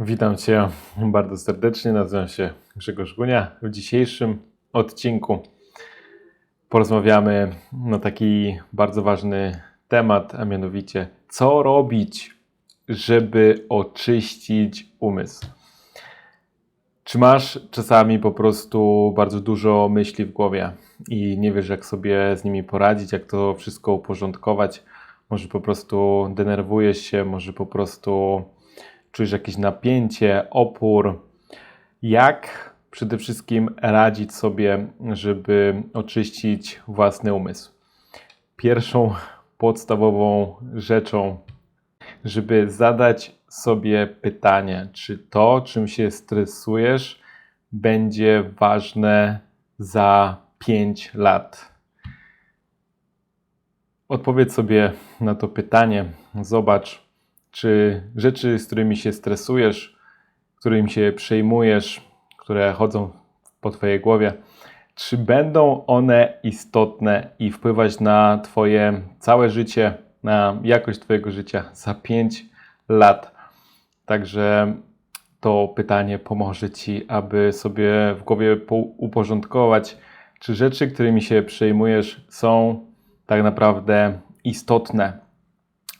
Witam Cię bardzo serdecznie. Nazywam się Grzegorz Gunia. W dzisiejszym odcinku porozmawiamy na taki bardzo ważny temat, a mianowicie co robić, żeby oczyścić umysł. Czy masz czasami po prostu bardzo dużo myśli w głowie i nie wiesz, jak sobie z nimi poradzić, jak to wszystko uporządkować? Może po prostu denerwujesz się, może po prostu czujesz jakieś napięcie, opór. Jak przede wszystkim radzić sobie, żeby oczyścić własny umysł? Pierwszą podstawową rzeczą, żeby zadać sobie pytanie, czy to, czym się stresujesz, będzie ważne za 5 lat. Odpowiedz sobie na to pytanie. Zobacz, czy rzeczy, z którymi się stresujesz, którymi się przejmujesz, które chodzą po Twojej głowie, czy będą one istotne i wpływać na Twoje całe życie, na jakość Twojego życia za 5 lat. Także to pytanie pomoże Ci, aby sobie w głowie uporządkować, czy rzeczy, którymi się przejmujesz, są tak naprawdę istotne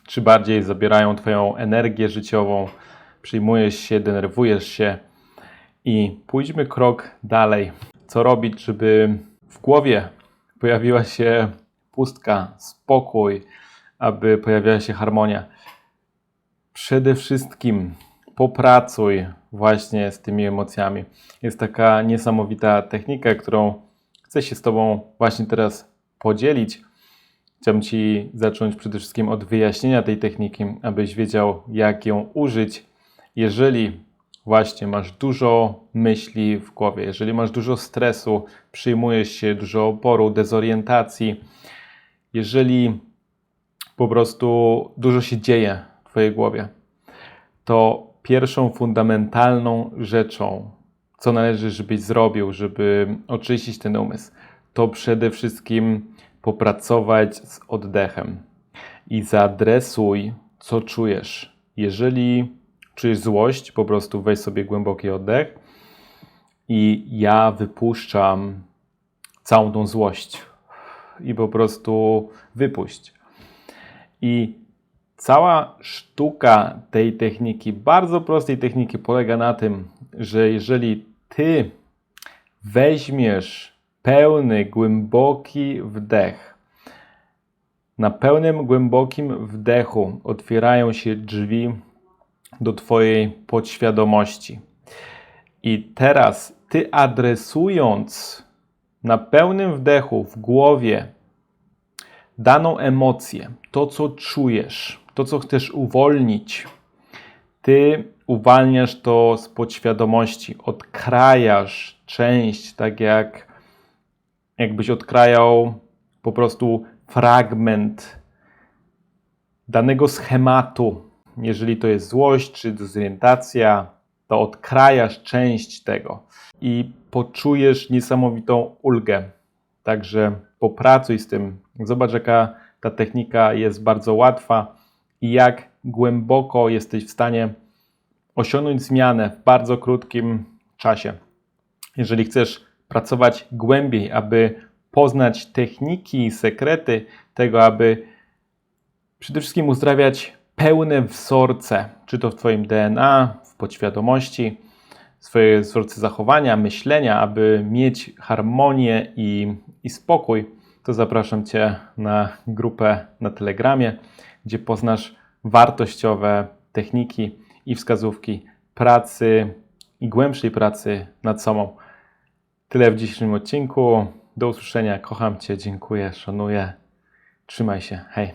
czy bardziej zabierają Twoją energię życiową, przyjmujesz się, denerwujesz się. I pójdźmy krok dalej. Co robić, żeby w głowie pojawiła się pustka, spokój, aby pojawiała się harmonia. Przede wszystkim popracuj właśnie z tymi emocjami. Jest taka niesamowita technika, którą chcę się z Tobą właśnie teraz podzielić Chciałbym Ci zacząć przede wszystkim od wyjaśnienia tej techniki, abyś wiedział, jak ją użyć, jeżeli właśnie masz dużo myśli w głowie, jeżeli masz dużo stresu, przyjmujesz się dużo oporu, dezorientacji, jeżeli po prostu dużo się dzieje w Twojej głowie, to pierwszą fundamentalną rzeczą, co należy, żebyś zrobił, żeby oczyścić ten umysł, to przede wszystkim popracować z oddechem i zaadresuj, co czujesz. Jeżeli czujesz złość, po prostu weź sobie głęboki oddech i ja wypuszczam całą tą złość i po prostu wypuść. I cała sztuka tej techniki, bardzo prostej techniki, polega na tym, że jeżeli ty weźmiesz pełny, głęboki wdech. Na pełnym, głębokim wdechu otwierają się drzwi do Twojej podświadomości. I teraz Ty adresując na pełnym wdechu w głowie daną emocję, to co czujesz, to co chcesz uwolnić, Ty uwalniasz to z podświadomości, odkrajasz część, tak jak jakbyś odkrajał po prostu fragment danego schematu. Jeżeli to jest złość czy dezorientacja, to odkrajasz część tego i poczujesz niesamowitą ulgę. Także popracuj z tym. Zobacz, jaka ta technika jest bardzo łatwa i jak głęboko jesteś w stanie osiągnąć zmianę w bardzo krótkim czasie. Jeżeli chcesz pracować głębiej, aby poznać techniki i sekrety tego, aby przede wszystkim uzdrawiać pełne wzorce, czy to w Twoim DNA, w podświadomości, swoje wzorce zachowania, myślenia, aby mieć harmonię i, i spokój, to zapraszam Cię na grupę na Telegramie, gdzie poznasz wartościowe techniki i wskazówki pracy i głębszej pracy nad sobą. Tyle w dzisiejszym odcinku. Do usłyszenia. Kocham Cię, dziękuję, szanuję. Trzymaj się. Hej.